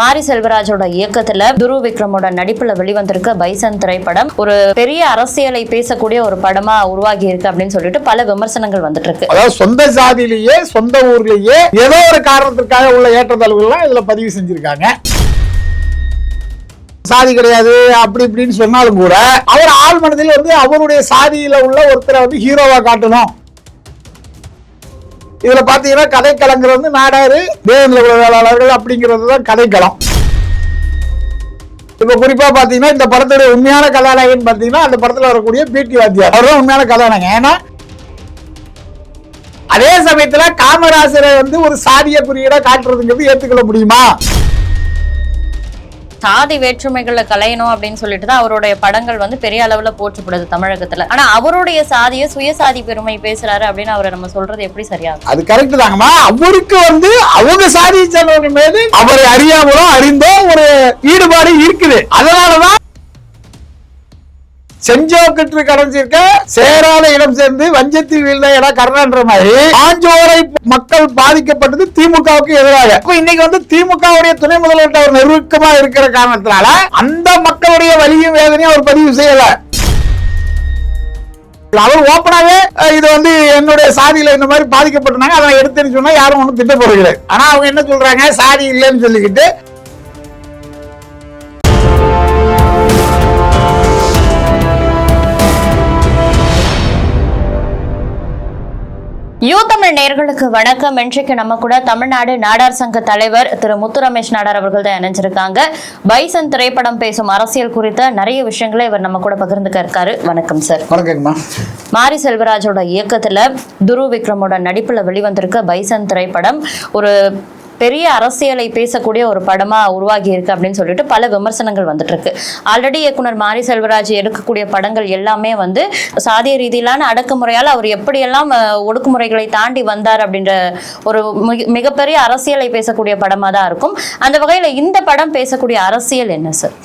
மாரி செல்வராஜோட இயக்கத்துல துரு விக்ரமோட நடிப்புல வெளிவந்திருக்க பைசன் திரைப்படம் ஒரு பெரிய அரசியலை பேசக்கூடிய ஒரு படமா உருவாகி இருக்கு அப்படின்னு சொல்லிட்டு பல விமர்சனங்கள் வந்துட்டு இருக்கு அதாவது சொந்த சாதியிலேயே சொந்த ஊர்லயே ஏதோ ஒரு காரணத்திற்காக உள்ள ஏற்றத்தாழ்வுகள்லாம் இதுல பதிவு செஞ்சிருக்காங்க. சாதி கிடையாது அப்படி இப்படின்னு சொன்னாலும் கூட அவர் ஆள் மனதில் வந்து அவருடைய சாதியில உள்ள ஒருத்தரை வந்து ஹீரோவா காட்டணும். இதுல பாத்தீங்கன்னா கதைக்களங்கிறது வந்து நாடாரு தேவேந்திர வேளாளர்கள் அப்படிங்கிறது தான் கதைக்களம். இப்ப குறிப்பா பாத்தீங்கன்னா இந்த படத்துடைய உண்மையான கதாநாயகன் பாத்தீங்கன்னா அந்த படத்துல வரக்கூடிய பிடி வாத்தியார். அவர் தான் உண்மையான கதாநாயகன். ஏன்னா அதே சமயத்துல காமராசரை வந்து ஒரு சாதிய குறியீடா காட்டுறதுங்கிறது ஏத்துக்கொள்ள முடியுமா? சாதி வேற்றுமைகளை கலையணும் அப்படின்னு சொல்லிட்டு தான் அவருடைய படங்கள் வந்து பெரிய அளவுல போற்றப்படுது தமிழகத்துல. ஆனா அவருடைய சாதிய சுயசாதி பெருமை பேசுறாரு அப்படின்னு அவரை நம்ம சொல்றது எப்படி சரியா அது கரெக்ட் தாங்கம்மா. அவருக்கு வந்து அவங்க சாதியை சேர்ந்தவங்க மீது அவரை அறியாமலோ அறிந்தோ ஒரு ஈடுபாடு இருக்குது. அதனாலதான் செஞ்சோக்கற்று கடைஞ்சிருக்க சேராத இடம் சேர்ந்து வஞ்சத்தில் வீழ்ந்த இடம் கர்ணன்ற மாதிரி. ஆஞ்சோரை மக்கள் பாதிக்கப்பட்டது திமுகவுக்கு எதிராக. இப்ப இன்னைக்கு வந்து திமுகவுடைய துணை முதல்வர் அவர் நெருக்கமா இருக்கிற காரணத்தினால அந்த மக்களுடைய வலியும் வேதனையும் அவர் பதிவு செய்யல. அவர் ஓப்பனாவே இது வந்து என்னுடைய சாதியில இந்த மாதிரி பாதிக்கப்பட்டிருந்தாங்க. அதை எடுத்துன்னு சொன்னா யாரும் ஒன்றும் திட்ட போறது ஆனா அவங்க என்ன சொல்றாங்க? சாதி இல்லைன்னு சொல்லிக்கிட்டு யூ தமிழ் நேயர்களுக்கு வணக்கம். இன்றைக்கு நம்ம கூட தமிழ்நாடு நாடார் சங்க தலைவர் திரு முத்து ரமேஷ் நாடார் அவர்கள் தான் இணைஞ்சிருக்காங்க. பைசன் திரைப்படம் பேசும் அரசியல் குறித்த நிறைய விஷயங்களை இவர் நம்ம கூட பகிர்ந்துக்க இருக்காரு. வணக்கம் சார். வணக்கங்கம்மா. மாரி செல்வராஜோட இயக்கத்துல துரு விக்ரமோட நடிப்புல வெளிவந்திருக்க பைசன் திரைப்படம் ஒரு பெரிய அரசியலை பேசக்கூடிய ஒரு படமா உருவாகி இருக்கு அப்படின்னு சொல்லிட்டு பல விமர்சனங்கள் வந்துட்டு இருக்கு ஆல்ரெடி இயக்குனர் மாரி செல்வராஜ் எடுக்கக்கூடிய படங்கள் எல்லாமே வந்து சாதிய ரீதியிலான அடக்குமுறையால் அவர் எப்படியெல்லாம் ஒடுக்குமுறைகளை தாண்டி வந்தார் அப்படின்ற ஒரு மிக- மிகப்பெரிய அரசியலை பேசக்கூடிய படமா தான் இருக்கும். அந்த வகையில் இந்த படம் பேசக்கூடிய அரசியல் என்ன சார்?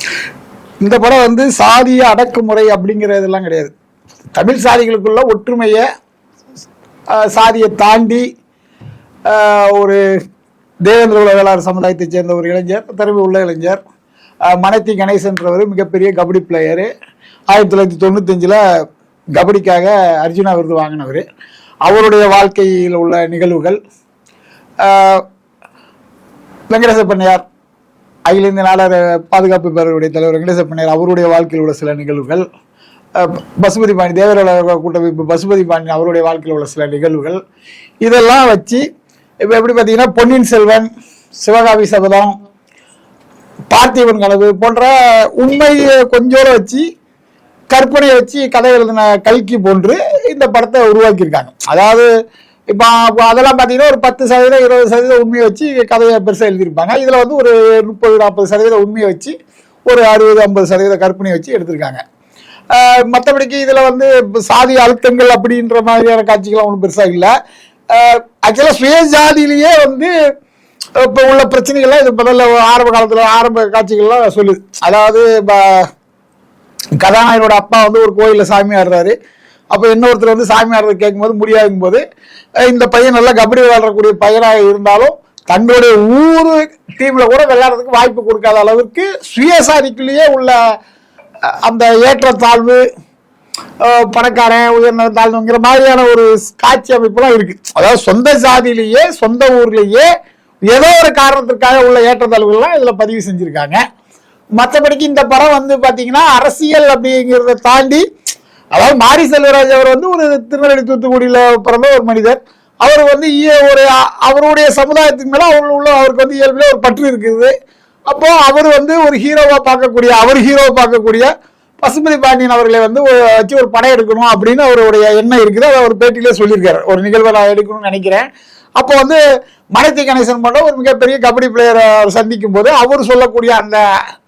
இந்த படம் வந்து சாதிய அடக்குமுறை அப்படிங்கிறதெல்லாம் கிடையாது. தமிழ் சாதிகளுக்குள்ள ஒற்றுமையை சாதியை தாண்டி ஒரு தேவேந்திர குல சமுதாயத்தைச் சேர்ந்த ஒரு இளைஞர் திறமை உள்ள இளைஞர். மனைத்தி கணேசன்றவர் மிகப்பெரிய கபடி பிளேயரு ஆயிரத்தி தொள்ளாயிரத்தி தொண்ணூத்தஞ்சில் கபடிக்காக அர்ஜுனா விருது வாங்கினவர். அவருடைய வாழ்க்கையில் உள்ள நிகழ்வுகள் வெங்கடேச பண்ணையார் அகில இந்திய நாடார் பாதுகாப்பு பேரவையுடைய தலைவர் வெங்கடேச பண்ணையார் அவருடைய வாழ்க்கையில் உள்ள சில நிகழ்வுகள் பசுபதி பாணி தேவரோட கூட்டமைப்பு பசுபதி பாணி அவருடைய வாழ்க்கையில் உள்ள சில நிகழ்வுகள். இதெல்லாம் வச்சு இப்போ எப்படி பார்த்தீங்கன்னா பொன்னியின் செல்வன் சிவகாவி சபதம் பார்த்திபன் கனவு போன்ற உண்மையை கொஞ்சோட வச்சு கற்பனையை வச்சு கதை எழுதின கல்கி போன்று இந்த படத்தை உருவாக்கியிருக்காங்க. அதாவது இப்போ அதெல்லாம் பார்த்தீங்கன்னா ஒரு பத்து சதவீதம் இருபது சதவீதம் உண்மையை வச்சு கதையை பெருசாக எழுதியிருப்பாங்க. இதில் வந்து ஒரு முப்பது நாற்பது சதவீதம் உண்மையை வச்சு ஒரு அறுபது ஐம்பது சதவீத கற்பனையை வச்சு எடுத்திருக்காங்க. மற்றபடிக்கு இதில் வந்து சாதி அழுத்தங்கள் அப்படின்ற மாதிரியான காட்சிகள்லாம் ஒன்றும் பெருசாக இல்லை. ஆக்சுவலாக சுயஜாதியிலேயே வந்து இப்போ உள்ள பிரச்சனைகள்லாம் இது முதல்ல ஆரம்ப காலத்தில் ஆரம்ப காட்சிகள்லாம் சொல்லுது அதாவது இப்போ கதாநாயகனோட அப்பா வந்து ஒரு கோயிலில் சாமி ஆடுறாரு. அப்போ இன்னொருத்தர் வந்து சாமி ஆடுறது கேட்கும்போது முடியாதும் போது இந்த பையன் நல்லா கபடி விளையாடக்கூடிய பையனாக இருந்தாலும் தங்களுடைய ஊர் டீமில் கூட விளையாடுறதுக்கு வாய்ப்பு கொடுக்காத அளவுக்கு சுயசாதிக்குள்ளேயே உள்ள அந்த ஏற்றத்தாழ்வு பணக்காரன் உயர்ந்த தாழ்ந்தவங்கிற மாதிரியான ஒரு காட்சி அமைப்புலாம் இருக்கு. அதாவது சொந்த சாதியிலேயே சொந்த ஊர்லேயே ஏதோ ஒரு காரணத்திற்காக உள்ள ஏற்றத்தாழ்வுகள்லாம் இதில் பதிவு செஞ்சுருக்காங்க. மற்றபடிக்கு இந்த படம் வந்து பார்த்தீங்கன்னா அரசியல் அப்படிங்கிறத தாண்டி அதாவது மாரி செல்வராஜ் அவர் வந்து ஒரு திருநெல்வேலி தூத்துக்குடியில பிறந்த ஒரு மனிதர். அவர் வந்து ஒரு அவருடைய சமுதாயத்துக்கு மேலே அவர் உள்ள அவருக்கு வந்து இயல்பில் ஒரு பற்று இருக்குது அப்போ அவர் வந்து ஒரு ஹீரோவாக பார்க்கக்கூடிய அவர் ஹீரோவை பார்க்கக்கூடிய பசுபதி பாண்டியன் அவர்களை வந்து வச்சு ஒரு படம் எடுக்கணும் அப்படின்னு அவருடைய எண்ணம் இருக்குது. அதை அவர் பேட்டியிலே சொல்லியிருக்காரு. ஒரு நிகழ்வை நான் எடுக்கணும்னு நினைக்கிறேன். அப்போ வந்து மனைத்தி கணேசன் போன்ற ஒரு மிகப்பெரிய கபடி பிளேயரை சந்திக்கும் போது அவர் சொல்லக்கூடிய அந்த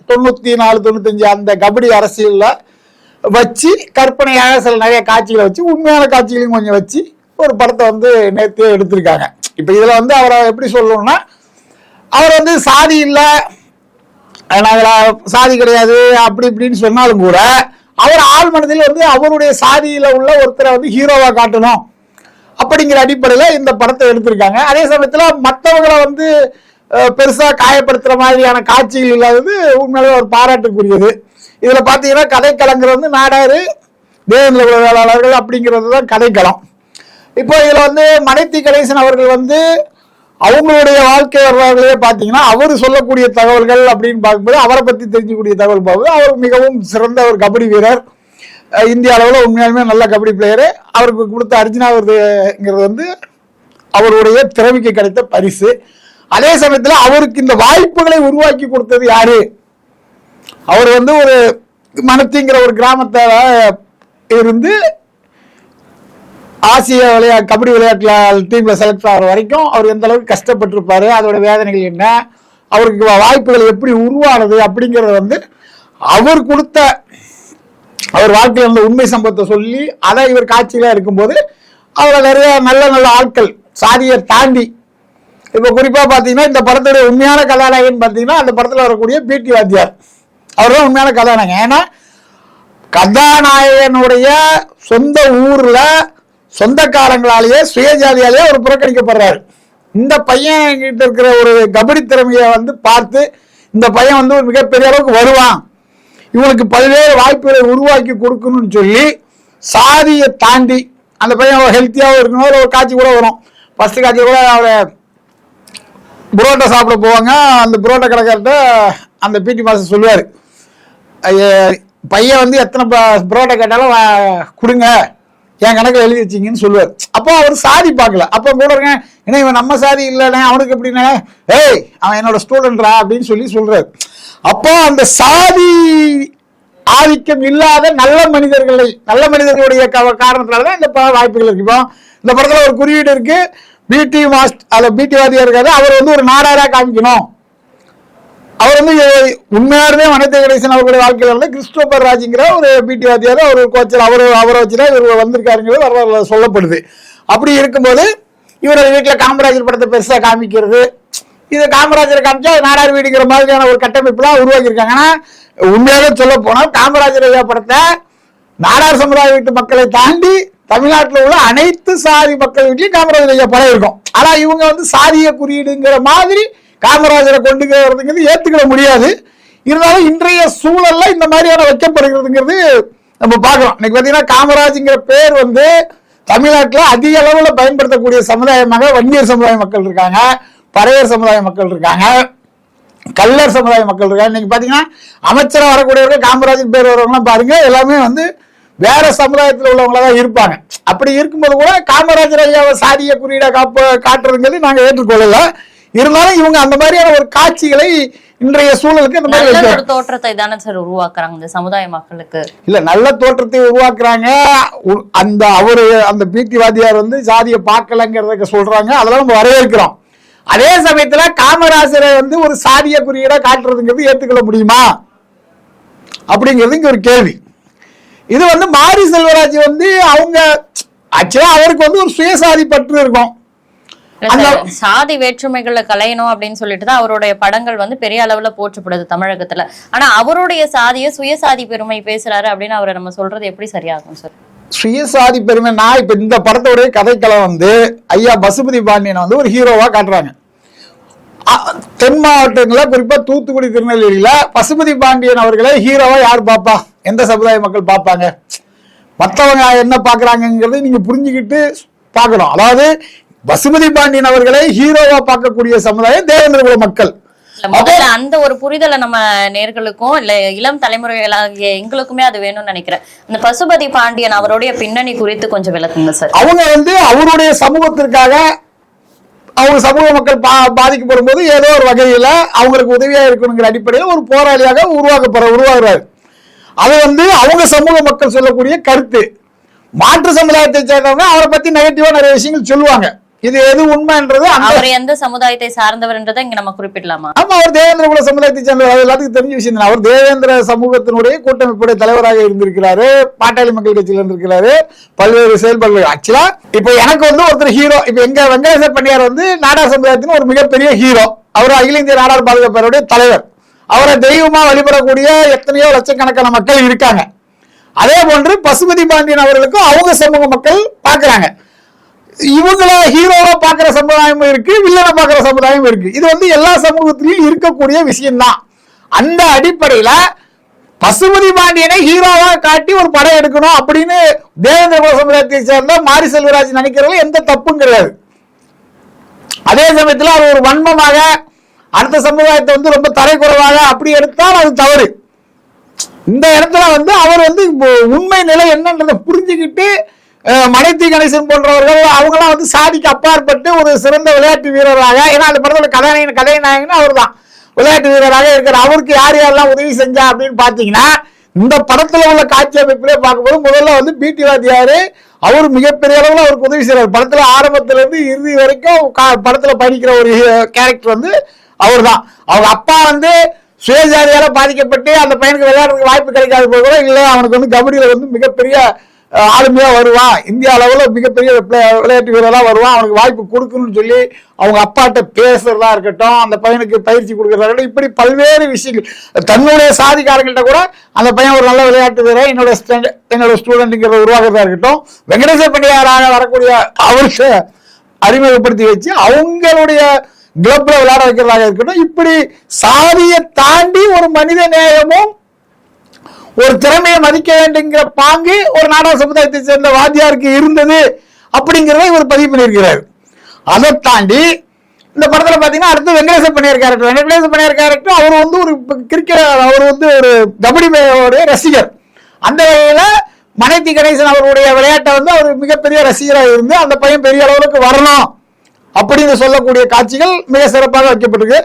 தொண்ணூற்றி நாலு தொண்ணூத்தஞ்சு அந்த கபடி அரசியலில் வச்சு கற்பனையாக சில நிறைய காட்சிகளை வச்சு உண்மையான காட்சிகளையும் கொஞ்சம் வச்சு ஒரு படத்தை வந்து நேர்த்தியாக எடுத்திருக்காங்க. இப்போ இதில் வந்து அவரை எப்படி சொல்லணும்னா அவர் வந்து சாதி இல்லை நாங்கள் சாதி கிடையாது அப்படி இப்படின்னு சொன்னாலும் கூட அவர் ஆள் மனதில் வந்து அவருடைய சாதியில உள்ள ஒருத்தரை வந்து ஹீரோவா காட்டணும் அப்படிங்கிற அடிப்படையில் இந்த படத்தை எடுத்திருக்காங்க. அதே சமயத்தில் மற்றவங்களை வந்து பெருசாக காயப்படுத்துகிற மாதிரியான காட்சிகள் இல்லாதது உண்மையிலே ஒரு பாராட்டுக்குரியது. இதில் பார்த்தீங்கன்னா கதைக்களங்கிறது வந்து நாடாறு தேவேந்திர உலகாளர்கள் அப்படிங்கிறது தான் கதைக்களம். இப்போ இதில் வந்து மனைத்தி கணேசன் அவர்கள் வந்து அவங்களுடைய வாழ்க்கை வரலாறுகளே பார்த்தீங்கன்னா அவர் சொல்லக்கூடிய தகவல்கள் அப்படின்னு பார்க்கும்போது அவரை பற்றி தெரிஞ்சக்கூடிய தகவல் பார்க்கும்போது அவர் மிகவும் சிறந்த ஒரு கபடி வீரர். இந்திய அளவில் உண்மையாலுமே நல்ல கபடி பிளேயரு அவருக்கு கொடுத்த அர்ஜுனா விருதுங்கிறது வந்து அவருடைய திறமைக்கு கிடைத்த பரிசு. அதே சமயத்தில் அவருக்கு இந்த வாய்ப்புகளை உருவாக்கி கொடுத்தது யாரு? அவர் வந்து ஒரு மனத்திங்கிற ஒரு கிராமத்தை இருந்து ஆசிய விளையா கபடி விளையாட்டுல டீம்ல செலக்ட் ஆகிற வரைக்கும் அவர் எந்த அளவுக்கு கஷ்டப்பட்டிருப்பாரு அதோட வேதனைகள் என்ன அவருக்கு வாய்ப்புகள் எப்படி உருவானது அப்படிங்கறத வந்து அவர் கொடுத்த அவர் வாழ்க்கையில் இருந்த உண்மை சம்பவத்தை சொல்லி அதை இவர் காட்சியில இருக்கும்போது அவரை நிறைய நல்ல நல்ல ஆட்கள் சாதியை தாண்டி இப்போ குறிப்பாக பார்த்தீங்கன்னா இந்த படத்துடைய உண்மையான கதாநாயகன் பார்த்தீங்கன்னா அந்த படத்தில் வரக்கூடிய பிடி வாத்தியார். அவர் தான் உண்மையான கதாநாயகன். ஏன்னா கதாநாயகனுடைய சொந்த ஊரில் சொந்தக்காரங்களாலேயே சுயஜாதியாலேயே அவர் புறக்கணிக்கப்படுறாரு. இந்த பையன் கிட்ட இருக்கிற ஒரு கபடி திறமையை வந்து பார்த்து இந்த பையன் வந்து ஒரு மிகப்பெரிய அளவுக்கு வருவான். இவனுக்கு பல்வேறு வாய்ப்புகளை உருவாக்கி கொடுக்கணும்னு சொல்லி சாதியை தாண்டி அந்த பையன் ஹெல்த்தியாகவும் இருக்கணும் ஒரு காட்சி கூட வரும். ஃபஸ்ட்டு காட்சி கூட அவரை புரோட்டா சாப்பிட போவாங்க. அந்த புரோட்டா கடைக்கார்ட்ட அந்த பிடி மாஸ்டர் சொல்லுவார். பையன் வந்து எத்தனை ப- புரோட்டா கேட்டாலும் கொடுங்க. என் கணக்கில் எழுதி வச்சிங்கன்னு சொல்லுவார். அப்போ அவர் சாதி பார்க்கல. அப்போ கூட இருக்கேன் ஏன்னா இவன் நம்ம சாதி இல்லைண்ணே அவனுக்கு எப்படின்னா ஏய் அவன் என்னோட ஸ்டூடெண்ட்ரா அப்படின்னு சொல்லி சொல்றாரு. அப்போ அந்த சாதி ஆதிக்கம் இல்லாத நல்ல மனிதர்களை நல்ல மனிதர்களுடைய க- காரணத்தினால தான் இந்த பட வாய்ப்புகள் இருக்கு. இப்போ இந்த படத்தில் ஒரு குறியீடு இருக்கு. பிடி மாஸ்ட் அதில் பிடி வாதியா இருக்காரு. அவர் வந்து ஒரு நாடாரா காமிக்கணும். அவர் வந்து உண்மையாருமே வனத்தை கணேசன் அவர்களுடைய வாழ்க்கையில் வந்து கிறிஸ்டோபர் ராஜுங்கிற ஒரு பிடி வாத்தியார் அவர் கோச்சர் அவர் அவரை வச்சுதான் இவர் வந்திருக்காருங்கிறது வர சொல்லப்படுது. அப்படி இருக்கும்போது இவர் வீட்டில் காமராஜர் படத்தை பெருசாக காமிக்கிறது. இது காமராஜரை காமிச்சா நாடார் வீடுங்கிற மாதிரியான ஒரு கட்டமைப்புலாம் உருவாக்கியிருக்காங்க. ஆனால் உண்மையாக சொல்ல போனால் காமராஜர் ஐயா படத்தை நாடார் சமுதாய வீட்டு மக்களை தாண்டி தமிழ்நாட்டில் உள்ள அனைத்து சாதி மக்கள் வீட்லயும் காமராஜர் ஐயா படம் இருக்கும் ஆனால் இவங்க வந்து சாதிய குறியீடுங்கிற மாதிரி காமராஜரை கொண்டு வரதுங்கிறது ஏற்றுக்கிட முடியாது. இருந்தாலும் இன்றைய சூழலில் இந்த மாதிரியான வைக்கப்படுகிறதுங்கிறது நம்ம பார்க்குறோம் இன்னைக்கு பார்த்தீங்கன்னா காமராஜுங்கிற பேர் வந்து தமிழ்நாட்டில் அதிக அளவில் பயன்படுத்தக்கூடிய சமுதாயமாக வன்னியர் சமுதாய மக்கள் இருக்காங்க பறையர் சமுதாய மக்கள் இருக்காங்க கல்லர் சமுதாய மக்கள் இருக்காங்க. இன்னைக்கு பார்த்தீங்கன்னா அமைச்சராக வரக்கூடியவர்கள் காமராஜர் பேர் வரவங்களாம் பாருங்க. எல்லாமே வந்து வேற சமுதாயத்தில் உள்ளவங்களா தான் இருப்பாங்க. அப்படி இருக்கும்போது கூட காமராஜர் ஐயாவை சாதிய குறியீடாக காப்ப காட்டுறதுங்கிறது நாங்கள் ஏற்றுக்கொள்ளலை. இருந்தாலும் இவங்க அந்த மாதிரியான ஒரு காட்சிகளை இன்றைய சூழலுக்கு இந்த மாதிரி. ஒரு தோற்றத்தை தானே சார் உருவாக்குறாங்க இந்த சமுதாய மக்களுக்கு. இல்ல நல்ல தோற்றத்தை உருவாக்குறாங்க. அந்த அவரு அந்த பிடி வாத்தியார் வந்து சாதியை பார்க்கலங்கிறத சொல்றாங்க. அதெல்லாம் நம்ம வரவேற்கிறோம். அதே சமயத்துல காமராஜரை வந்து ஒரு சாதிய குறியீடா காட்டுறதுங்கிறது ஏத்துக்கொள்ள முடியுமா? அப்படிங்கிறது இங்க ஒரு கேள்வி. இது வந்து மாரி செல்வராஜ் வந்து அவங்க ஆக்சுவலா அவருக்கு வந்து ஒரு சுயசாதி பற்று இருக்கும். சாதி வேற்றுமைகளை களையணும் அப்படின்னு சொல்லிட்டு தான் அவருடைய படங்கள் வந்து பெரிய அளவுல போற்றப்படுது தமிழகத்துல. ஆனா அவருடைய சாதிய சுயசாதி பெருமை பேசுறாரு அப்படின்னு அவரை நம்ம சொல்றது எப்படி சரியாகும் சார்? சுயசாதி பெருமை நான் இப்ப இந்த படத்தோடைய கதைக்களம் வந்து ஐயா பசுபதி பாண்டியனை வந்து ஒரு ஹீரோவா காட்டுறாங்க. தென் மாவட்டங்கள்ல குறிப்பா தூத்துக்குடி திருநெல்வேலியில பசுபதி பாண்டியன் அவர்களை ஹீரோவா யார் பாப்பா? எந்த சமுதாய மக்கள் பார்ப்பாங்க மற்றவங்க என்ன பாக்குறாங்கங்கிறதை நீங்க புரிஞ்சுக்கிட்டு பார்க்கணும். அதாவது பசுபதி பாண்டியன் அவர்களை ஹீரோவா பார்க்கக்கூடிய சமுதாயம் தேவேந்திர குல மக்கள். முதல்ல அந்த ஒரு புரிதலை நம்ம நேர்களுக்கும் இல்ல இளம் தலைமுறைகளாகிய எங்களுக்குமே அது வேணும்னு நினைக்கிறேன். இந்த பசுபதி பாண்டியன் அவருடைய பின்னணி குறித்து கொஞ்சம் விளக்குங்க சார். அவங்க வந்து அவருடைய சமூகத்திற்காக அவங்க சமூக மக்கள் பா பாதிக்கப்படும் போது ஏதோ ஒரு வகையில அவங்களுக்கு உதவியா இருக்கணுங்கிற அடிப்படையில் ஒரு போராளியாக உருவாக்கப்படுற உருவாகிறார். அது வந்து அவங்க சமூக மக்கள் சொல்லக்கூடிய கருத்து. மாற்று சமுதாயத்தை சேர்ந்தவங்க அவரை பத்தி நெகட்டிவா நிறைய விஷயங்கள் சொல்லுவாங்க. இது எது உண்மைன்றது அவர் எந்த சமுதாயத்தை சார்ந்தவர்ன்றதை இங்க நம்ம குறிப்பிடலாமா? ஆமா அவர் தேவேந்திர குல சமுதாயத்தை சேர்ந்தவர். எல்லாத்துக்கும் தெரிஞ்ச விஷயம் தான். அவர் தேவேந்திர சமூகத்தினுடைய கூட்டமைப்புடைய தலைவராக இருந்திருக்கிறாரு. பாட்டாளி மக்கள் கட்சியில இருந்திருக்கிறாரு. பல்வேறு செயல்பாடுகள் ஆக்சுவலா இப்போ எனக்கு வந்து ஒருத்தர் ஹீரோ இப்போ எங்க வெங்கடேச பண்ணியார் வந்து நாடார் சமுதாயத்தின் ஒரு மிகப்பெரிய ஹீரோ அவர் அகில இந்திய நாடார் பாதுகாப்பு பேரவையுடைய தலைவர். அவரை தெய்வமா வழிபடக்கூடிய எத்தனையோ லட்சக்கணக்கான மக்கள் இருக்காங்க. அதே போன்று பசுபதி பாண்டியன் அவர்களுக்கும் அவங்க சமூக மக்கள் பார்க்கறாங்க. இவங்கள ஹீரோவா பார்க்குற சமுதாயமும் இருக்கு வில்லனை பார்க்குற சமுதாயமும் இருக்கு. இது வந்து எல்லா சமூகத்திலையும் இருக்கக்கூடிய விஷயம்தான். அந்த அடிப்படையில பசுபதி பாண்டியனை ஹீரோவா காட்டி ஒரு படம் எடுக்கணும் அப்படின்னு தேவேந்திர சமுதாயத்தை சேர்ந்த மாரி செல்வராஜ் நினைக்கிறதுல எந்த தப்பும் கிடையாது. அதே சமயத்துல அவர் ஒரு வன்மமாக அடுத்த சமுதாயத்தை வந்து ரொம்ப தரைக்குறைவாக அப்படி எடுத்தால் அது தவறு. இந்த இடத்துல வந்து அவர் வந்து இப்போ உண்மை நிலை என்னன்றதை புரிஞ்சுக்கிட்டு மனைத்தி கணேசன் போன்றவர்கள் அவங்களாம் வந்து சாதிக்கு அப்பாற்பட்டு ஒரு சிறந்த விளையாட்டு வீரராக ஏன்னா அந்த படத்தில் கதாநாயகன் கதாநாயகன் அவர் தான் விளையாட்டு வீரராக இருக்கிற அவருக்கு யார் யாரெல்லாம் உதவி செஞ்சா அப்படின்னு பார்த்தீங்கன்னா இந்த படத்துல உள்ள காட்சி அமைப்பிலே பார்க்கும்போது முதல்ல வந்து பிடி வாத்தியாரு அவர் மிகப்பெரிய அளவில் அவருக்கு உதவி செய்கிறார் படத்துல ஆரம்பத்துல இருந்து இறுதி வரைக்கும் கா- படத்துல பயணிக்கிற ஒரு கேரக்டர் வந்து அவர் தான் அவங்க அப்பா வந்து சுயஜாதியால பாதிக்கப்பட்டு அந்த பையனுக்கு விளையாடுறதுக்கு வாய்ப்பு கிடைக்காத போகிறோம் கூட இல்லை அவனுக்கு வந்து கபடியில வந்து மிகப்பெரிய அஹ், ஆளுமையா வருவான் இந்திய அளவுல மிகப்பெரிய பிளே- விளையாட்டு வீரரா வருவான் அவனுக்கு வாய்ப்பு கொடுக்கணும்னு சொல்லி அவங்க அப்பாட்ட பேசுறதா இருக்கட்டும் அந்த பையனுக்கு பயிற்சி கொடுக்கறதா இருக்கட்டும் இப்படி பல்வேறு விஷயங்கள். தன்னுடைய சாதிக்காரங்கள்ட்ட கூட அந்த பையன் ஒரு நல்ல விளையாட்டு வீரர் என்னோட ஸ்டூடெண்ட் என்னோட ஸ்டூடெண்ட்டுங்கிறத உருவாக்குறதா இருக்கட்டும் வெங்கடேச பண்டியாராக வரக்கூடிய அவருக்கு அறிமுகப்படுத்தி வச்சு அவங்களுடைய கிளப்ல விளையாட வைக்கிறதாக இருக்கட்டும் இப்படி சாதியை தாண்டி ஒரு மனித நேயமும் ஒரு திறமையை மதிக்க வேண்டுங்கிற பாங்கு ஒரு நாடக சமுதாயத்தை சேர்ந்த வாத்தியாருக்கு இருந்தது அப்படிங்கிறத இவர் பதிவு பண்ணியிருக்கிறார். அதை தாண்டி இந்த படத்தில் பார்த்தீங்கன்னா அடுத்து வெங்கடேச பண்ணியார் கேரக்டர் வெங்கடேச பண்ணியார் கேரக்டர் அவர் வந்து ஒரு கிரிக்கெட் அவர் வந்து ஒரு கபடி ரசிகர். அந்த வகையில் மனைத்தி கணேசன் அவருடைய விளையாட்டை வந்து அவர் மிகப்பெரிய ரசிகராக இருந்து அந்த பையன் பெரிய அளவுக்கு வரணும். அப்படின்னு சொல்லக்கூடிய காட்சிகள் மிக சிறப்பாக வைக்கப்பட்டிருக்கு.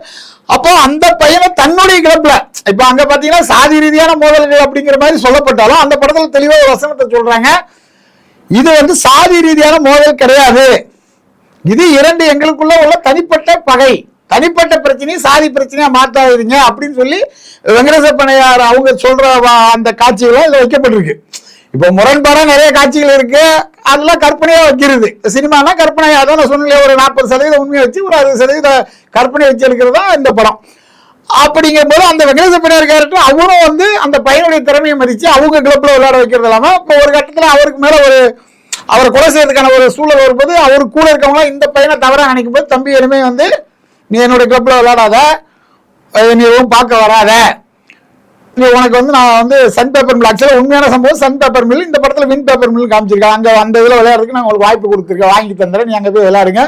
அப்போ அந்த பையனை தன்னுடைய கிளப்ல இப்ப அங்க பாத்தீங்கன்னா சாதி ரீதியான மோதல்கள் அப்படிங்கிற மாதிரி சொல்லப்பட்டாலும் அந்த படத்துல தெளிவா வசனத்தை சொல்றாங்க. இது வந்து சாதி ரீதியான மோதல் கிடையாது. இது இரண்டு எங்களுக்குள்ள உள்ள தனிப்பட்ட பகை. தனிப்பட்ட பிரச்சனையை சாதி பிரச்சனையா மாற்றாதீங்க அப்படின்னு சொல்லி வெங்கடேச பண்ணையார் அவங்க சொல்ற அந்த காட்சிகளும் இதுல வைக்கப்பட்டிருக்கு. இப்போ முரண்பாடா நிறைய காட்சிகள் இருக்கு. அதெல்லாம் கற்பனையா வைக்கிறது. சினிமானா கற்பனை தான் நான் சொன்னேன் ஒரு நாற்பது சதவீதம் உண்மையை வச்சு ஒரு அறுபது சதவீத கற்பனை வச்சு இருக்கிறது தான் இந்த படம். அப்படிங்கும்போது அந்த வெங்கடேச பண்ணையார் கேரக்டர் அவரும் வந்து அந்த பையனுடைய திறமையை மதிச்சு அவங்க கிளப்ல விளையாட வைக்கிறது இல்லாம இப்போ ஒரு கட்டத்துல அவருக்கு மேல ஒரு அவரை கொலை செய்யறதுக்கான ஒரு சூழல் வரும்போது அவர் கூட இருக்கவங்க இந்த பையனை தவறாக நினைக்கும் போது தம்பி இனிமே வந்து நீ என்னுடைய கிளப்ல விளையாடாத நீ எதுவும் பார்க்க வராத. உனக்கு வந்து நான் வந்து சன் பேப்பர் மில் ஆக்சுவலாக உண்மையான சம்பவம் சன் பேப்பர் மில் இந்த படத்தில் வின் பேப்பர் மில் காமிச்சிருக்காங்க. அங்கே அந்த இதில் விளையாடுறதுக்கு நான் உங்களுக்கு வாய்ப்பு கொடுத்துருக்கேன். வாங்கி தந்துறேன். நீ அங்கே போய் விளையாடுங்க.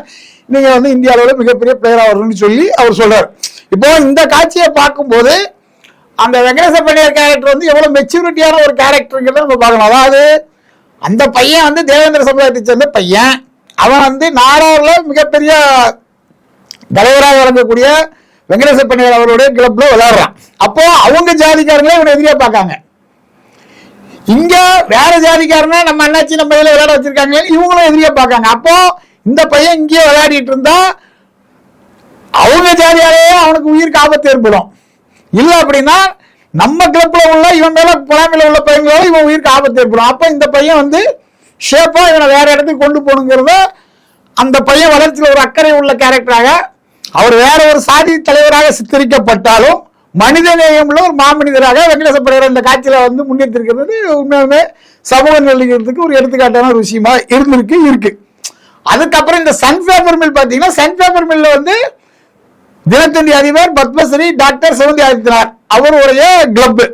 நீங்கள் வந்து இந்தியாவில் மிகப்பெரிய பிளேயரா வரணும்னு சொல்லி அவர் சொல்கிறார் இப்போ இந்த காட்சியை பார்க்கும்போது அந்த வெங்கடேச பண்ணியர் கேரக்டர் வந்து எவ்வளோ மெச்சூரிட்டியான ஒரு கேரக்டருங்கிறத நம்ம பார்க்கணும். அதாவது அந்த பையன் வந்து தேவேந்திர சமுதாயத்தை சேர்ந்த பையன். அவன் வந்து நாடார்ல மிகப்பெரிய தலைவராக விளங்கக்கூடிய வெங்கடேச பண்ணியர் அவருடைய கிளப்ல விளையாடுறான். அப்போ அவங்க ஜாதிக்காரங்களே இவனை எதிரியா பார்க்காங்க. இங்க வேற ஜாதிக்காரனா நம்ம அண்ணாச்சி நம்ம இதுல விளையாட வச்சிருக்காங்க இவங்களும் எதிரியா பார்க்காங்க. அப்போ இந்த பையன் இங்கேயே விளையாடிட்டு இருந்தா அவங்க ஜாதியாலேயே அவனுக்கு உயிருக்கு ஆபத்து ஏற்படும். இல்லை அப்படின்னா நம்ம கிளப்ல உள்ள இவன் மேல பொறாமையில உள்ள பையங்களோட இவன் உயிருக்கு ஆபத்து ஏற்படும். அப்போ இந்த பையன் வந்து ஷேப்பா இவனை வேற இடத்துக்கு கொண்டு போகணுங்கிறத அந்த பையன் வளர்ச்சியில் ஒரு அக்கறை உள்ள கேரக்டராக அவர் வேற ஒரு சாதி தலைவராக சித்தரிக்கப்பட்டாலும் மனித நேயமுள்ள ஒரு மாமனிதராக வெங்கடேச படையர் இந்த காட்சியில வந்து முன்னெடுத்திருக்கிறது உண்மையுமே சமூக நிலைக்கிறதுக்கு ஒரு எடுத்துக்காட்டான ஒரு விஷயமா இருந்திருக்கு இருக்கு. அதுக்கப்புறம் இந்த சன் பேப்பர் மில் பாத்தீங்கன்னா சன் பேப்பர் மில்ல வந்து தினத்தந்தி அதிபர் பத்மஸ்ரீ டாக்டர் சிவந்தி ஆதித்யநாத் அவருடைய கிளப்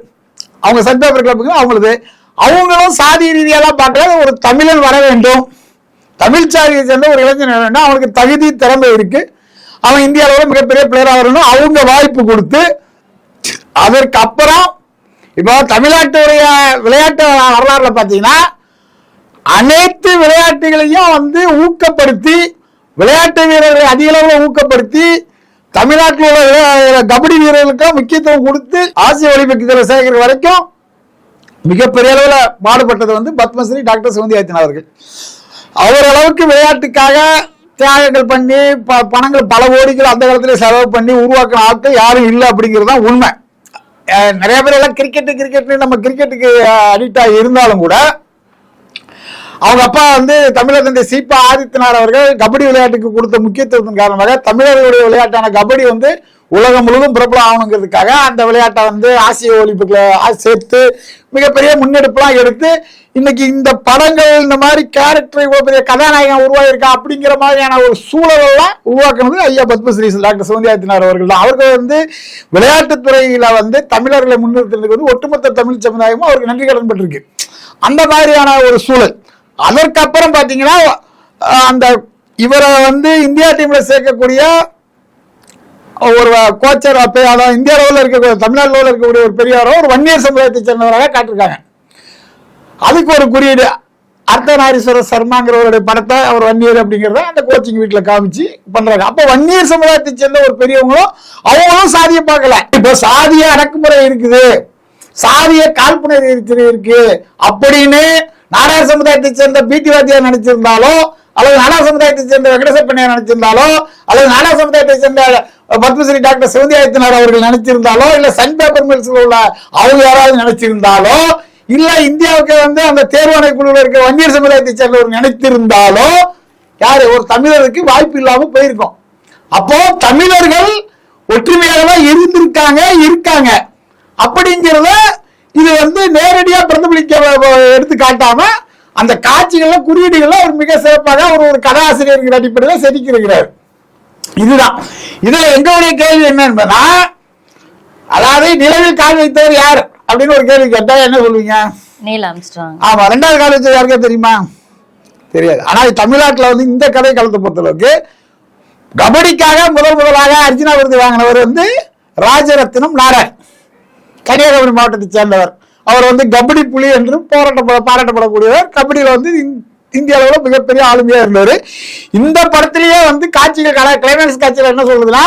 அவங்க சன் பேப்பர் கிளப்புக்கு அவங்களது. அவங்களும் சாதி ரீதியெல்லாம் பார்க்கல ஒரு தமிழன் வர வேண்டும். தமிழ் சாதியை சேர்ந்த ஒரு இளைஞன் வர வேண்டும். அவனுக்கு தகுதி திறமை இருக்குது அவன் இந்திய மிகப்பெரிய பிளேயராக வரணும் அவங்க வாய்ப்பு கொடுத்து அதற்கு அப்புறம் இப்போ தமிழ்நாட்டுடைய விளையாட்டு வரலாறுல பார்த்தீங்கன்னா அனைத்து விளையாட்டுகளையும் வந்து ஊக்கப்படுத்தி விளையாட்டு வீரர்களை அதிக அளவில் ஊக்கப்படுத்தி தமிழ்நாட்டில் உள்ள கபடி வீரர்களுக்கும் முக்கியத்துவம் கொடுத்து ஆசிய ஒலிம்பிக் இதில் வரைக்கும் மிகப்பெரிய அளவில் பாடுபட்டது வந்து பத்மஸ்ரீ டாக்டர் சிவந்தி ஆதித்தன் அவர்கள். அவர் அளவுக்கு விளையாட்டுக்காக தியாகங்கள் பண்ணி ப- பணங்கள் பல கோடிகள் அந்த காலத்துல செலவு பண்ணி உருவாக்கின ஆட்கள் யாரும் இல்லை அப்படிங்கிறது தான் உண்மை. நிறைய பேர் எல்லாம் கிரிக்கெட்டு கிரிக்கெட்னு நம்ம கிரிக்கெட்டுக்கு அடிக்ட் ஆகி இருந்தாலும் கூட அவங்க அப்பா வந்து தமிழர் தந்தை சீப்பா ஆதித்தனார் அவர்கள் கபடி விளையாட்டுக்கு கொடுத்த முக்கியத்துவத்தின் காரணமாக தமிழர்களுடைய விளையாட்டான கபடி வந்து உலகம் முழுவதும் பிரபலம் ஆகணுங்கிறதுக்காக அந்த விளையாட்டை வந்து ஆசிய ஒலிம்பிக்ல சேர்த்து மிகப்பெரிய முன்னெடுப்புலாம் எடுத்து இன்னைக்கு இந்த படங்கள் இந்த மாதிரி கேரக்டர் இவ்வளோ பெரிய கதாநாயகன் உருவாயிருக்கா அப்படிங்கிற மாதிரியான ஒரு சூழலெல்லாம் உருவாக்குனது ஐயா பத்மஸ்ரீ டாக்டர் சிவந்தியாத்தினார் அவர்கள் தான். அவர்கள் வந்து விளையாட்டுத்துறையில வந்து தமிழர்களை முன்னிறுத்துறதுக்கு வந்து ஒட்டுமொத்த தமிழ் சமுதாயமும் அவருக்கு நன்றி கடன் பட்டிருக்கு. அந்த மாதிரியான ஒரு சூழல். அதற்கப்புறம் பார்த்தீங்கன்னா அந்த இவரை வந்து இந்தியா டீம்ல சேர்க்கக்கூடிய ஒரு கோச்சர் அப்போ அதாவது இந்திய அளவில் இருக்கக்கூடிய தமிழ்நாடு லெவலில் இருக்கக்கூடிய ஒரு பெரியவரோ ஒரு வன்னியர் சமுதாயத்தை சேர்ந்தவராக காட்டியிருக்காங்க அதுக்கு ஒரு குறியீடு அர்த்தநாரீஸ்வரர் சர்மாங்கிறவருடைய படத்தை அவர் வன்னியர் அப்படிங்கிறத அந்த கோச்சிங் வீட்டில் காமிச்சு பண்ணுறாங்க அப்போ வன்னியர் சமுதாயத்தை சேர்ந்த ஒரு பெரியவங்களும் அவங்களும் சாதியை பார்க்கல. இப்போ சாதிய அடக்குமுறை இருக்குது. சாதிய காழ்ப்புணர்வு இருக்கு அப்படின்னு நாடார் சமுதாயத்தை சேர்ந்த பிடி வாத்தியார் நினைச்சிருந்தாலோ அல்லது நாடார் சமுதாயத்தை சேர்ந்த வெங்கடேசப்பண்ணையா நினைச்சிருந்தாலோ அல்லது நாடார் சமுதாயத்தை சேர்ந்த பத்மஸ்ரீ டாக்டர் சிவந்தியாயத்தினார் அவர்கள் நினைச்சிருந்தாலோ இல்ல சன் பேப்பர் மில்ஸ்ல உள்ள அவங்க யாராவது நினைச்சிருந்தாலோ இல்ல இந்தியாவுக்கு வந்து அந்த தேர்வாணை குழுவில் இருக்க வன்னியர் சமுதாயத்தை சேர்ந்தவர் நினைத்திருந்தாலோ யாரு? ஒரு தமிழருக்கு வாய்ப்பு இல்லாம போயிருக்கோம். அப்போ தமிழர்கள் ஒற்றுமையாக தான் இருந்திருக்காங்க இருக்காங்க. அப்படிங்கிறத இது வந்து நேரடியா பிரதிபலிக்க எடுத்து காட்டாம அந்த காட்சிகள்ல குறியீடுகள்ல ஒரு மிக சிறப்பாக ஒரு ஒரு கதாசிரியர்கள் அடிப்படையில் செதுக்கியிருக்கிறார். இதுதான். இதுல எங்களுடைய கேள்வி என்ன என்பதா அதாவது நிலவில் கால் வைத்தவர் யார் அப்படின்னு ஒரு கேள்வி கேட்டா என்ன சொல்லுவீங்க ஆமா ரெண்டாவது கால் வச்சது யாருக்கா தெரியுமா? தெரியாது. ஆனா தமிழ்நாட்டுல வந்து இந்த கதை காலத்தை பொறுத்தளவுக்கு கபடிக்காக முதல் முதலாக அர்ஜுனா விருது வாங்கினவர் வந்து ராஜரத்னம் நாராயண். கன்னியாகுமரி மாவட்டத்தை சேர்ந்தவர். அவர் வந்து கபடி புலி என்று போராட்டப்பட பாராட்டப்படக்கூடியவர். கபடியில் வந்து இந்- இந்திய அளவில் மிகப்பெரிய ஆளுமையாக இருந்தார். இந்த படத்திலேயே வந்து காட்சிகள் கலா கிளைமேக்ஸ் காட்சியில் என்ன சொல்லுதுன்னா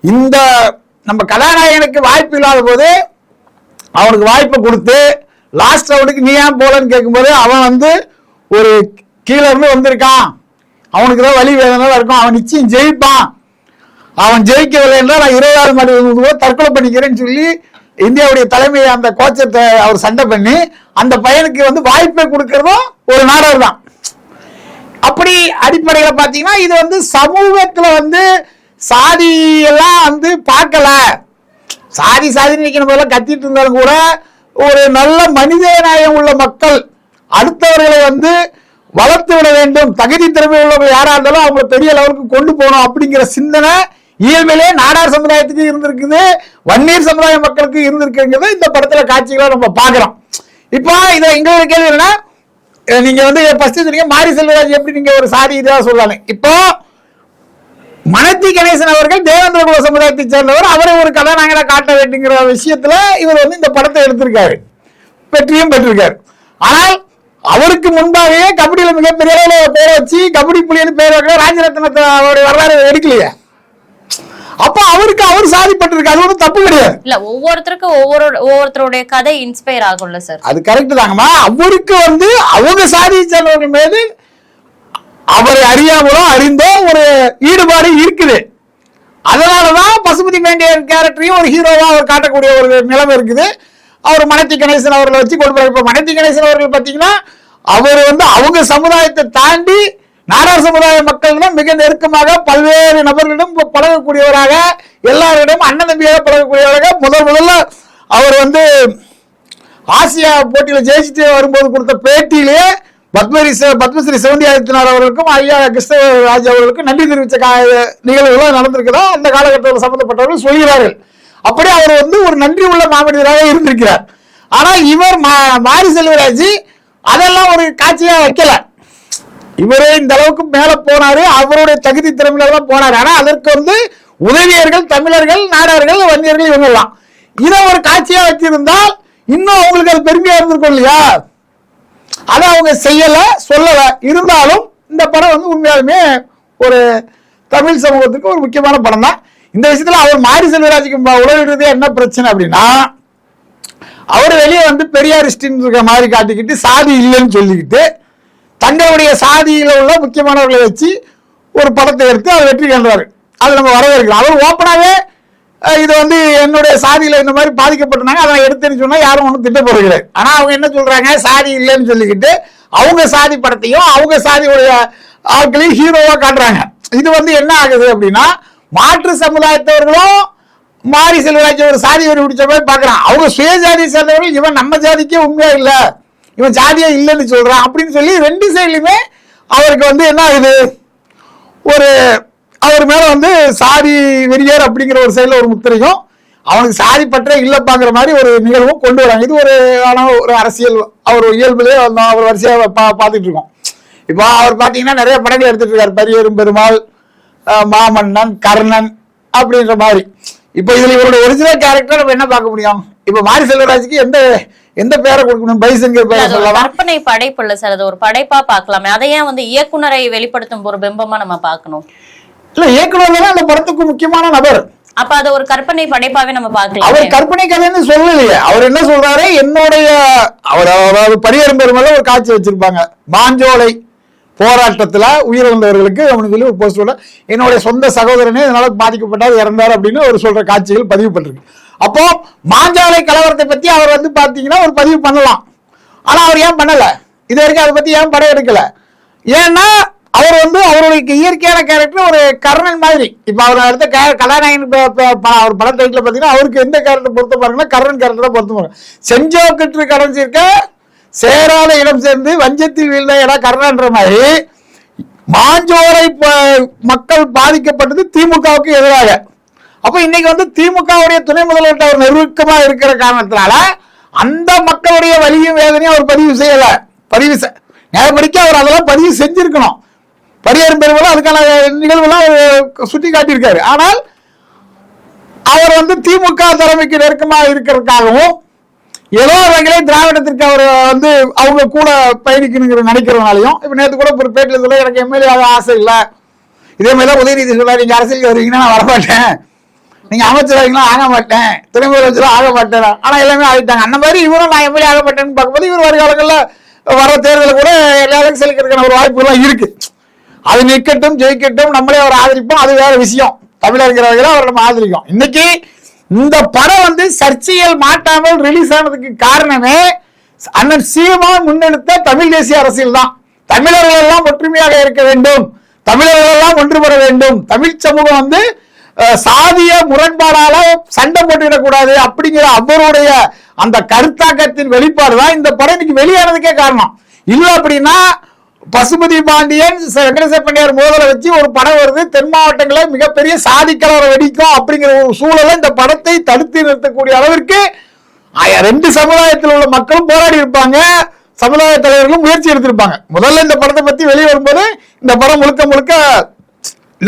இந்த நம்ம கதாநாயகனுக்கு வாய்ப்பு இல்லாத போது அவனுக்கு வாய்ப்பை கொடுத்து லாஸ்ட் ரவுண்டுக்கு நீ ஏன் போலன்னு கேட்கும்போது அவன் வந்து ஒரு கீழே இருந்து வந்திருக்கான். அவனுக்கு தான் வலி வேதனை இருக்கும். அவன் நிச்சயம் ஜெயிப்பான். அவன் ஜெயிக்கவில்லை என்றால் நான் இருபதாவது மாடி தற்கொலை பண்ணிக்கிறேன்னு சொல்லி இந்தியாவுடைய தலைமையை அந்த கோச்சத்தை அவர் சண்டை பண்ணி அந்த பையனுக்கு வந்து வாய்ப்பை கொடுக்கறதும் ஒரு நாடகம் தான். அப்படி அடிப்படையில பார்த்தீங்கன்னா இது வந்து சமூகத்தில் வந்து சாதி எல்லாம் வந்து பார்க்கல. சாதி சாதி நினைக்கிற போதெல்லாம் கத்திட்டு இருந்தாலும் கூட ஒரு நல்ல மனித நாயம் உள்ள மக்கள் அடுத்தவர்களை வந்து வளர்த்து விட வேண்டும். தகுதி திறமை உள்ளவர்கள் யாராக இருந்தாலும் அவங்களை பெரிய லெவலுக்கு கொண்டு போகணும் அப்படிங்கிற சிந்தனை இயல்பிலே நாடார் சமுதாயத்துக்கு இருந்திருக்குது வன்னியர் சமுதாய மக்களுக்கு இருந்திருக்குங்கிறத இந்த படத்துல காட்சிகளை நம்ம பாக்குறோம் இப்போ இதை எங்களோட கேள்வி என்னன்னா நீங்க வந்து ஃபர்ஸ்ட் சொன்னீங்க மாரி செல்வராஜ் எப்படி நீங்க ஒரு சாதி இதாக சொல்லலாம் இப்போ மனத்தி கணேசன் அவர்கள் தேவேந்திர குல சமுதாயத்தை சேர்ந்தவர் அவரை ஒரு கதாநாயகனா காட்ட வேண்டுங்கிற விஷயத்துல இவர் வந்து இந்த படத்தை எடுத்திருக்காரு. வெற்றியும் பெற்றிருக்காரு. ஆனால் அவருக்கு முன்பாகவே கபடியில மிகப்பெரிய அளவில் பேரை வச்சு கபடி புலின்னு பேர் வைக்கிற ராஜரத்னத்தை அவருடைய வரலாறு எடுக்கலையே. அப்ப அவருக்கு அவர் சாதிப்பட்டிருக்கு அது ஒன்றும் தப்பு கிடையாது. இல்ல ஒவ்வொருத்தருக்கும் ஒவ்வொரு ஒவ்வொருத்தருடைய கதை இன்ஸ்பயர் ஆகும்ல சார் அது கரெக்ட் தாங்கம்மா. அவருக்கு வந்து அவங்க சாதியை சேர்ந்தவர்கள் மீது அவரை அறியாமலோ அறிந்தோ ஒரு ஈடுபாடு இருக்குது. அதனாலதான் பசுபதி மேண்டியர் கேரக்டரையும் ஒரு ஹீரோவா அவர் காட்டக்கூடிய ஒரு நிலைமை இருக்குது. அவர் மனத்தி கணேசன் அவர்களை வச்சு கொண்டு. இப்ப மனத்தி கணேசன் அவர்கள் பாத்தீங்கன்னா அவர் வந்து அவங்க சமுதாயத்தை தாண்டி நாடார் சமுதாய மக்களிடம் மிக நெருக்கமாக பல்வேறு நபர்களிடம் பழகக்கூடியவராக எல்லாரிடம் அண்ணன் தம்பியாக பழகக்கூடியவராக முதல் முதல்ல அவர் வந்து ஆசியா போட்டியில் ஜெயிச்சுட்டு வரும்போது கொடுத்த பேட்டியிலேயே பத்மஸ்ரீ பத்மஸ்ரீ சிவந்தி ஆதித்யநாத் அவர்களுக்கும் ஐயா கிருஷ்ணராஜ் அவர்களுக்கும் நன்றி தெரிவித்த கா- நிகழ்வுகளும் நடந்திருக்கிறதா அந்த காலகட்டத்தில் சம்பந்தப்பட்டவர்கள் சொல்கிறார்கள். அப்படி அவர் வந்து ஒரு நன்றி உள்ள மாமனிதராக இருந்திருக்கிறார். ஆனால் இவர் மா- மாரி செல்வராஜ் அதெல்லாம் ஒரு காட்சியாக வைக்கல. இவரே இந்த அளவுக்கு மேல போனாரு. அவருடைய தகுதி திறமையில போனாரு. ஆனா அதற்கு வந்து உதவியர்கள் தமிழர்கள் நாடார்கள் வன்னியர்கள் இவங்க எல்லாம் இதை ஒரு காட்சியா வச்சிருந்தால் இன்னும் அவங்களுக்கு அது பெருமையா இருந்திருக்கும் இல்லையா? அதை அவங்க செய்யல சொல்லல. இருந்தாலும் இந்த படம் வந்து உண்மையாலுமே ஒரு தமிழ் சமூகத்துக்கு ஒரு முக்கியமான படம் தான். இந்த விஷயத்துல அவர் மாரி செல்வராஜுக்கு உலகிடுறது என்ன பிரச்சனை அப்படின்னா அவர் வெளியே வந்து பெரியாரிஸ்டின் இருக்கிற மாதிரி காட்டிக்கிட்டு சாதி இல்லைன்னு சொல்லிக்கிட்டு தங்களுடைய சாதியில் உள்ள முக்கியமானவர்களை வச்சு ஒரு படத்தை எடுத்து அவர் வெற்றி கண்டுவார் அது நம்ம வரவேற்கலாம் அவர் ஓப்பனாகவே இது வந்து என்னுடைய சாதியில் இந்த மாதிரி பாதிக்கப்பட்டிருந்தாங்க. அதை எடுத்துன்னு சொன்னால் யாரும் ஒன்றும் திட்ட போகிறது ஆனால் அவங்க என்ன சொல்கிறாங்க சாதி இல்லைன்னு சொல்லிக்கிட்டு அவங்க சாதி படத்தையும் அவங்க சாதியுடைய ஆட்களையும் ஹீரோவாக காட்டுறாங்க. இது வந்து என்ன ஆகுது அப்படின்னா மாற்று சமுதாயத்தவர்களும் மாரி செல்வராஜ் ஒரு சாதி ஒரு பிடிச்ச மாதிரி பார்க்குறான். அவங்க சுயஜாதியை சேர்ந்தவர்கள் இவன் நம்ம ஜாதிக்கே உண்மையாக இல்லை? இவன் ஜாதியே இல்லைன்னு சொல்றான் அப்படின்னு சொல்லி ரெண்டு சைட்லையுமே அவருக்கு வந்து என்ன ஆகுது? ஒரு அவர் மேல வந்து சாதி வெறியர் அப்படிங்கிற ஒரு சைடில் ஒரு முத்திரையும் அவனுக்கு சாதி பற்றே இல்லைப்பாங்கிற மாதிரி ஒரு நிகழ்வும் கொண்டு வராங்க. இது ஒரு ஆனால் ஒரு அரசியல் அவர் இயல்புலேயே வந்தோம் அவர் வரிசையாக பா பார்த்துட்டு இருக்கோம். இப்போ அவர் பார்த்தீங்கன்னா நிறைய படங்கள் எடுத்துட்டு இருக்காரு. பரியரும் பெருமாள் மாமன்னன் கர்ணன் அப்படின்ற மாதிரி. இப்போ இதில் இவருடைய ஒரிஜினல் கேரக்டர் நம்ம என்ன பார்க்க முடியும்? இப்போ மாரி செல்வராஜுக்கு எந்த எந்த பேரை கொடுக்கணும்? பைசங்கிற பேரை சொல்லலாம் கற்பனை படைப்பு இல்ல சார் அது ஒரு படைப்பா பார்க்கலாமே. அதை ஏன் வந்து இயக்குனரை வெளிப்படுத்தும் ஒரு பிம்பமா நம்ம பார்க்கணும்? இல்ல இயக்குனர் அந்த படத்துக்கு முக்கியமான நபர். அப்ப அதை ஒரு கற்பனை படைப்பாவே நம்ம பார்க்கலாம். அவர் கற்பனை கதைன்னு சொல்லலையே. அவர் என்ன சொல்றாரு? என்னுடைய அவர் அதாவது பரிகாரம் பெருமள ஒரு காட்சி வச்சிருப்பாங்க. மாஞ்சோலை போராட்டத்துல உயிரிழந்தவர்களுக்கு அவனுக்கு சொல்லி ஒரு போஸ்ட் என்னுடைய சொந்த சகோதரனே இதனால பாதிக்கப்பட்டார் இறந்தார் அப்படின்னு அவர் சொல்ற காட்சிகள் பதிவு பண்ணிருக்கு. அப்போ மாஞ்சாலை கலவரத்தை பத்தி அவர் வந்து பாத்தீங்கன்னா ஒரு பதிவு பண்ணலாம். ஆனா அவர் ஏன் பண்ணல? இது வரைக்கும் அதை பத்தி ஏன் படம் எடுக்கல? ஏன்னா அவர் வந்து அவருடைய இயற்கையான கேரக்டர் ஒரு கர்ணன் மாதிரி. இப்ப அவர் அடுத்த கலாநாயகன் அவர் படம் டைட்டில் பாத்தீங்கன்னா அவருக்கு எந்த கேரக்டர் பொறுத்த பாருங்கன்னா கர்ணன் கேரக்டர் தான் பொறுத்த பாருங்க செஞ்சோக்கற்று கடைஞ்சிருக்க சேராத இடம் சேர்ந்து வஞ்சத்தில் வீழ்ந்த இடம் கர்ணன்ற மாதிரி மாஞ்சோரை மக்கள் பாதிக்கப்பட்டது திமுகவுக்கு எதிராக. அப்ப இன்னைக்கு வந்து திமுகவுடைய துணை முதல்வர்கிட்ட அவர் நெருக்கமா இருக்கிற காரணத்தினால அந்த மக்களுடைய வலியும் வேதனையும் அவர் பதிவு செய்யல. பதிவு நேரப்படிக்க அவர் அதெல்லாம் பதிவு செஞ்சிருக்கணும். பரிகாரம் பெறுவதும் அதுக்கான நிகழ்வுலாம் அவர் சுட்டி காட்டியிருக்காரு. ஆனால் அவர் வந்து திமுக தலைமைக்கு நெருக்கமாக இருக்கிறதுக்காகவும் ஏதோ வகையிலே திராவிடத்திற்கு அவர் வந்து அவங்க கூட பயணிக்கணுங்கிற நினைக்கிறதுனாலையும் இப்போ நேற்று கூட ஒரு பேட்டில் சொல்ல எனக்கு எம்எல்ஏ ஆசை இல்லை. இதே மாதிரி தான் உதயநிதி சொல்லார் நீங்கள் அரசியலுக்கு வருவீங்கன்னா நான் வரமாட்டேன். நீங்க அமைச்சராங்களா ஆக மாட்டேன். துணை முதலமைச்சரும் ஆக மாட்டேன்? ஆனா எல்லாமே ஆகிட்டாங்க. அந்த மாதிரி இவரும் நான் எப்படி ஆக மாட்டேன்னு பார்க்கும்போது இவர் வருகாலங்களில் வர தேர்தலில் கூட எல்லாரும் செலுக்கிறதுக்கான ஒரு வாய்ப்புலாம் இருக்கு. அது நிற்கட்டும் ஜெயிக்கட்டும் நம்மளே அவர் ஆதரிப்போம். அது வேற விஷயம். தமிழர்கிற வகையில் அவர் நம்ம ஆதரிக்கும் இன்னைக்கு இந்த படம் வந்து சர்ச்சையில் மாட்டாமல் ரிலீஸ் ஆனதுக்கு காரணமே அண்ணன் சீமா முன்னெடுத்த தமிழ் தேசிய அரசியல் தான். தமிழர்கள் எல்லாம் ஒற்றுமையாக இருக்க வேண்டும். தமிழர்கள் எல்லாம் ஒன்றுபட வேண்டும். தமிழ் சமூகம் வந்து சாதிய முரண்பாடால சண்டை போட்டுவிடக்கூடாது அப்படிங்கிற அவருடைய அந்த கருத்தாக்கத்தின் வெளிப்பாடு தான் இந்த படம் இன்னைக்கு வெளியானதுக்கே காரணம். இல்ல அப்படின்னா பசுபதி பாண்டியன் வெங்கடேச பாண்டியார் மோதலை வச்சு ஒரு படம் வருது. தென் மாவட்டங்களில் மிகப்பெரிய சாதி வெடிக்கும் அப்படிங்கிற ஒரு சூழலை இந்த படத்தை தடுத்து நிறுத்தக்கூடிய அளவிற்கு ரெண்டு சமுதாயத்தில் உள்ள மக்களும் போராடி இருப்பாங்க. சமுதாய தலைவர்களும் முயற்சி எடுத்திருப்பாங்க. முதல்ல இந்த படத்தை பத்தி வெளியே வரும்போது இந்த படம் முழுக்க முழுக்க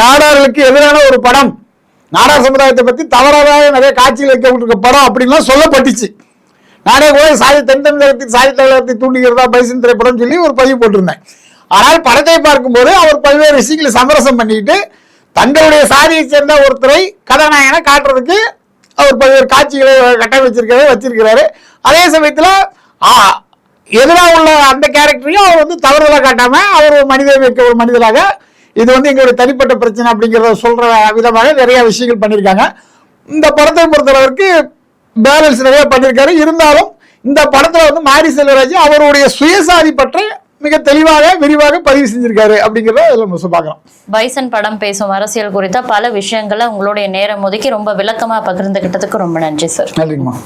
நாடார்களுக்கு எதிரான ஒரு படம். நாடார் சமுதாயத்தை பத்தி தவறாக நிறைய காட்சிகள் வைக்கப்பட்டிருக்க படம் அப்படின்லாம் சொல்லப்பட்டுச்சு. நானே கூட சாதி தென் தமிழகத்தின் சாதி தமிழகத்தை தூண்டுகிறதா பைசன் திரைப்படம் சொல்லி ஒரு பதிவு போட்டிருந்தேன். ஆனால் படத்தை பார்க்கும்போது அவர் பல்வேறு விஷயங்களை சமரசம் பண்ணிட்டு தங்களுடைய சாதியை சேர்ந்த ஒருத்தரை கதாநாயகனை காட்டுறதுக்கு அவர் பல்வேறு காட்சிகளை கட்டமைச்சிருக்காரு வச்சிருக்கிறாரு. அதே சமயத்தில் எதிராக உள்ள அந்த கேரக்டரையும் அவர் வந்து தவறுதலாக காட்டாமல் அவர் ஒரு மனித ஒரு மனிதராக இது வந்து எங்களுடைய தனிப்பட்ட பிரச்சனை அப்படிங்கிறத சொல்ற விதமாக நிறைய விஷயங்கள் பண்ணியிருக்காங்க. இந்த படத்தை பொறுத்தளவிற்கு பேலன்ஸ் நிறைய பண்ணியிருக்காரு. இருந்தாலும் இந்த படத்துல வந்து மாரி செல்வராஜ் அவருடைய சுயசாதி பற்றி மிக தெளிவாக விரிவாக பதிவு செஞ்சிருக்காரு அப்படிங்கிறத நம்ம பார்க்கலாம். பைசன் படம் பேசும் அரசியல் குறித்த பல விஷயங்களை உங்களுடைய நேரம் ஒதுக்கி ரொம்ப விளக்கமா பகிர்ந்துகிட்டதுக்கு ரொம்ப நன்றி சார். நன்றிங்கம்மா.